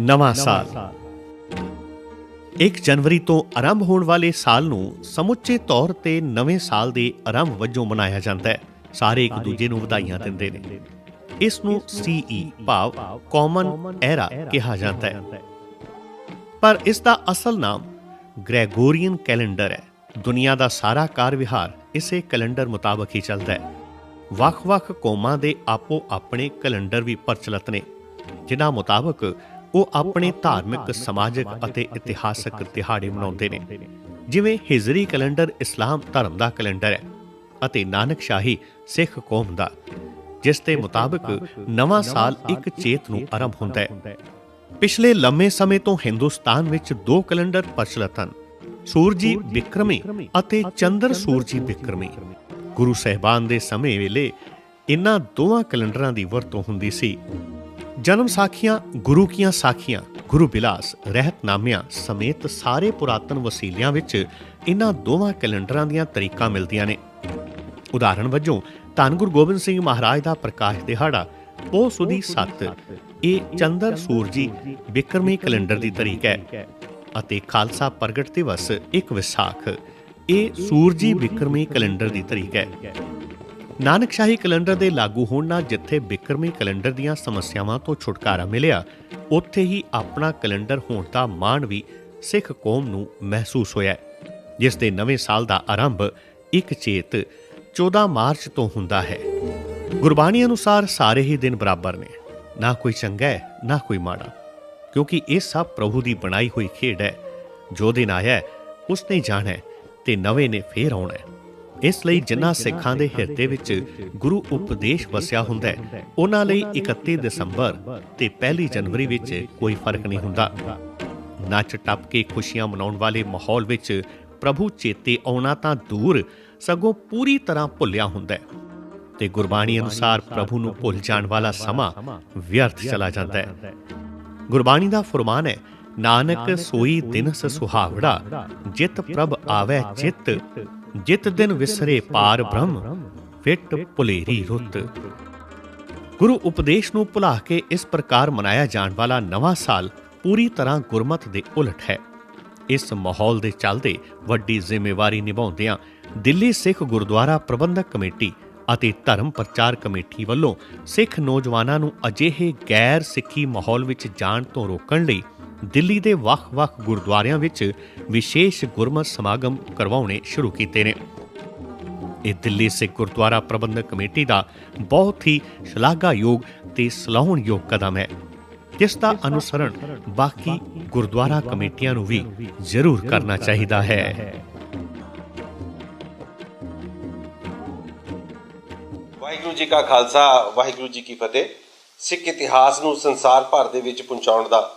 ਨਵਾਂ ਸਾਲ। 1 ਜਨਵਰੀ ਤੋਂ ਆਰੰਭ ਹੋਣ ਵਾਲੇ ਸਾਲ ਨੂੰ ਸਮੁੱਚੇ ਤੌਰ ਤੇ ਨਵੇਂ ਸਾਲ ਦੇ ਆਰੰਭ ਵਜੋਂ ਮਨਾਇਆ ਜਾਂਦਾ ਹੈ। ਸਾਰੇ ਇੱਕ ਦੂਜੇ ਨੂੰ ਵਧਾਈਆਂ ਦਿੰਦੇ ਨੇ। ਇਸ ਨੂੰ ਸੀਈ ਭਾਵ ਕਾਮਨ ਐਰਾ ਕਿਹਾ ਜਾਂਦਾ ਹੈ। ਪਰ ਇਸ ਦਾ ਅਸਲ ਨਾਮ ਗ੍ਰੈਗੋਰੀਅਨ ਕੈਲੰਡਰ ਹੈ। ਦੁਨੀਆ ਦਾ ਸਾਰਾ ਕਾਰ ਵਿਹਾਰ ਇਸੇ ਕੈਲੰਡਰ ਮੁਤਾਬਕ ਹੀ ਚੱਲਦਾ ਹੈ। ਵੱਖ-ਵੱਖ ਕੌਮਾਂ ਦੇ ਆਪੋ ਆਪਣੇ ਕੈਲੰਡਰ ਵੀ ਪ੍ਰਚਲਿਤ ਨੇ ਜਿਨ੍ਹਾਂ ਮੁਤਾਬਕ ਉਹ ਆਪਣੇ ਧਾਰਮਿਕ, ਸਮਾਜਿਕ ਅਤੇ ਇਤਿਹਾਸਕ ਦਿਹਾੜੇ ਮਨਾਉਂਦੇ ਨੇ। ਜਿਵੇਂ ਹਿਜਰੀ ਕੈਲੰਡਰ ਇਸਲਾਮ ਧਰਮ ਦਾ ਕੈਲੰਡਰ ਹੈ ਅਤੇ ਨਾਨਕ ਸ਼ਾਹੀ ਸਿੱਖ ਕੌਮ ਦਾ, ਜਿਸ ਦੇ ਮੁਤਾਬਕ ਨਵਾਂ ਸਾਲ ਇੱਕ ਚੇਤ ਨੂੰ ਆਰੰਭ ਹੁੰਦਾ ਹੈ। ਪਿਛਲੇ ਲੰਮੇ ਸਮੇਂ ਤੋਂ ਹਿੰਦੁਸਤਾਨ ਵਿੱਚ ਦੋ ਕੈਲੰਡਰ ਪ੍ਰਚਲਿਤ ਹਨ, ਸੂਰਜੀ ਵਿਕਰਮੀ ਅਤੇ ਚੰਦਰ ਸੂਰਜੀ ਵਿਕਰਮੀ ਗੁਰੂ ਸਹਿਬਾਨ ਦੇ ਸਮੇਂ ਵੇਲੇ ਇਨ੍ਹਾਂ ਦੋਵਾਂ ਕੈਲੰਡਰਾਂ ਦੀ ਵਰਤੋਂ ਹੁੰਦੀ ਸੀ। ਜਨਮ ਸਾਖੀਆਂ, ਗੁਰੂ ਕੀਆਂ ਸਾਖੀਆਂ, ਗੁਰੂ ਬਿਲਾਸ ਰਹਿਤਨਾਮਿਆਂ ਸਮੇਤ ਸਾਰੇ ਪੁਰਾਤਨ ਵਸੀਲਿਆਂ ਵਿੱਚ ਇਹਨਾਂ ਦੋਵਾਂ ਕੈਲੰਡਰਾਂ ਦੀਆਂ ਤਰੀਕਾਂ ਮਿਲਦੀਆਂ ਨੇ। ਉਦਾਹਰਣ ਵਜੋਂ, ਧੰਨ ਗੁਰੂ ਗੋਬਿੰਦ ਸਿੰਘ ਮਹਾਰਾਜ ਦਾ ਪ੍ਰਕਾਸ਼ ਦਿਹਾੜਾ, ਪੋਹ ਸੁਦੀ 7 ਇਹ ਚੰਦਰ ਸੂਰਜੀ ਬਿਕਰਮੀ ਕੈਲੰਡਰ ਦੀ ਤਰੀਕ ਹੈ ਅਤੇ ਖਾਲਸਾ ਪ੍ਰਗਟ ਦਿਵਸ ਇੱਕ ਵਿਸਾਖ, ਇਹ ਸੂਰਜੀ ਬਿਕਰਮੀ ਕੈਲੰਡਰ ਦੀ ਤਰੀਕ ਹੈ। ਨਾਨਕਸ਼ਾਹੀ ਕੈਲੰਡਰ ਦੇ ਲਾਗੂ ਹੋਣ ਨਾਲ ਜਿੱਥੇ ਬਿਕਰਮੀ ਕੈਲੰਡਰ ਦੀਆਂ ਸਮੱਸਿਆਵਾਂ ਤੋਂ ਛੁਟਕਾਰਾ ਮਿਲਿਆ ਉੱਥੇ ਹੀ ਆਪਣਾ ਕੈਲੰਡਰ ਹੋਣ ਦਾ ਮਾਣ ਵੀ ਸਿੱਖ ਕੌਮ ਨੂੰ ਮਹਿਸੂਸ ਹੋਇਆ ਜਿਸ ਦੇ ਨਵੇਂ ਸਾਲ ਦਾ ਆਰੰਭ ਇੱਕ ਚੇਤ 14 ਮਾਰਚ ਤੋਂ ਹੁੰਦਾ ਹੈ। ਗੁਰਬਾਣੀ ਅਨੁਸਾਰ ਸਾਰੇ ਹੀ ਦਿਨ ਬਰਾਬਰ ਨੇ। ਨਾ ਕੋਈ ਚੰਗਾ ਹੈ ਨਾ ਕੋਈ ਮਾੜਾ। ਕਿਉਂਕਿ ਇਹ ਸਭ ਪ੍ਰਭੂ ਦੀ ਬਣਾਈ ਹੋਈ ਖੇਡ ਹੈ। ਜੋ ਦਿਨ ਆਇਆ ਹੈ, ਉਸ ਨੇ ਜਾਣਾ ਹੈ ਤੇ ਨਵੇਂ ਨੇ ਫੇਰ ਆਉਣਾ ਹੈ। ਇਸ ਲਈ ਜਿਨ੍ਹਾਂ ਸਿੱਖਾਂ ਦੇ ਹਿਰਦੇ ਵਿੱਚ ਗੁਰੂ ਉਪਦੇਸ਼ ਵਸਿਆ ਹੁੰਦਾ ਹੈ, ਉਹਨਾਂ ਲਈ 31 ਦਸੰਬਰ ਤੇ 1 ਜਨਵਰੀ ਵਿੱਚ ਕੋਈ ਫ਼ਰਕ ਨਹੀਂ ਹੁੰਦਾ। ਨੱਚ ਟੱਪ ਕੇ ਖੁਸ਼ੀਆਂ ਮਨਾਉਣ ਵਾਲੇ ਮਾਹੌਲ ਵਿੱਚ ਪ੍ਰਭੂ ਚੇਤੇ ਆਉਣਾ ਤਾਂ ਦੂਰ ਸਗੋਂ ਪੂਰੀ ਤਰ੍ਹਾਂ ਭੁੱਲਿਆ ਹੁੰਦਾ ਹੈ ਤੇ ਗੁਰਬਾਣੀ ਅਨੁਸਾਰ ਪ੍ਰਭੂ ਨੂੰ ਭੁੱਲ ਜਾਣ ਵਾਲਾ ਸਮਾਂ ਵਿਅਰਥ ਚਲਾ ਜਾਂਦਾ ਹੈ। ਗੁਰਬਾਣੀ ਦਾ ਫਰਮਾਨ ਹੈ, ਨਾਨਕ ਸੋਈ ਦਿਨਸ ਸੁਹਾਵੜਾ, ਜਿਤ ਪ੍ਰਭ ਆਵੇ ਚਿੱਤ ਜਿਤ ਦਿਨ ਵਿਸਰੇ ਪਾਰ ਬ੍ਰਹਮ, ਫਿੱਟ ਭੁਲੇਰੀ ਰੁੱਤ। ਗੁਰੂ ਉਪਦੇਸ਼ ਨੂੰ ਭੁਲਾ ਕੇ ਇਸ ਪ੍ਰਕਾਰ ਮਨਾਇਆ ਜਾਣ ਵਾਲਾ ਨਵਾਂ ਸਾਲ ਪੂਰੀ ਤਰ੍ਹਾਂ ਗੁਰਮਤ ਦੇ ਉਲਟ ਹੈ। ਇਸ ਮਾਹੌਲ ਦੇ ਚੱਲਦੇ ਵੱਡੀ ਜ਼ਿੰਮੇਵਾਰੀ ਨਿਭਾਉਂਦਿਆਂ ਦਿੱਲੀ ਸਿੱਖ ਗੁਰਦੁਆਰਾ ਪ੍ਰਬੰਧਕ ਕਮੇਟੀ ਅਤੇ ਧਰਮ ਪ੍ਰਚਾਰ ਕਮੇਟੀ ਵੱਲੋਂ ਸਿੱਖ ਨੌਜਵਾਨਾਂ ਨੂੰ ਅਜਿਹੇ ਗੈਰ ਸਿੱਖੀ ਮਾਹੌਲ ਵਿੱਚ ਜਾਣ ਤੋਂ ਰੋਕਣ ਲਈ ਦਿੱਲੀ ਦੇ ਵੱਖ-ਵੱਖ ਗੁਰਦੁਆਰਿਆਂ ਵਿੱਚ ਵਿਸ਼ੇਸ਼ ਗੁਰਮਤਿ ਸਮਾਗਮ ਕਰਵਾਉਣੇ ਸ਼ੁਰੂ ਕੀਤੇ ਨੇ। ਇਹ ਦਿੱਲੀ ਸਿੱਖ ਗੁਰਦੁਆਰਾ ਪ੍ਰਬੰਧਕ ਕਮੇਟੀ ਦਾ ਬਹੁਤ ਹੀ ਸ਼ਲਾਘਾਯੋਗ ਤੇ ਸਲਾਹੁਣਯੋਗ ਕਦਮ ਹੈ। ਜਿਸ ਦਾ ਅਨੁਸਰਣ ਬਾਕੀ ਗੁਰਦੁਆਰਾ ਕਮੇਟੀਆਂ ਨੂੰ ਵੀ ਜ਼ਰੂਰ ਕਰਨਾ ਚਾਹੀਦਾ ਹੈ। ਵਾਹਿਗੁਰੂ ਜੀ ਕਾ ਖਾਲਸਾ, ਵਾਹਿਗੁਰੂ ਜੀ ਕੀ ਫਤਿਹ। ਸਿੱਖ ਇਤਿਹਾਸ ਨੂੰ ਸੰਸਾਰ ਭਰ ਦੇ ਵਿੱਚ ਪਹੁੰਚਾਉਣ ਦਾ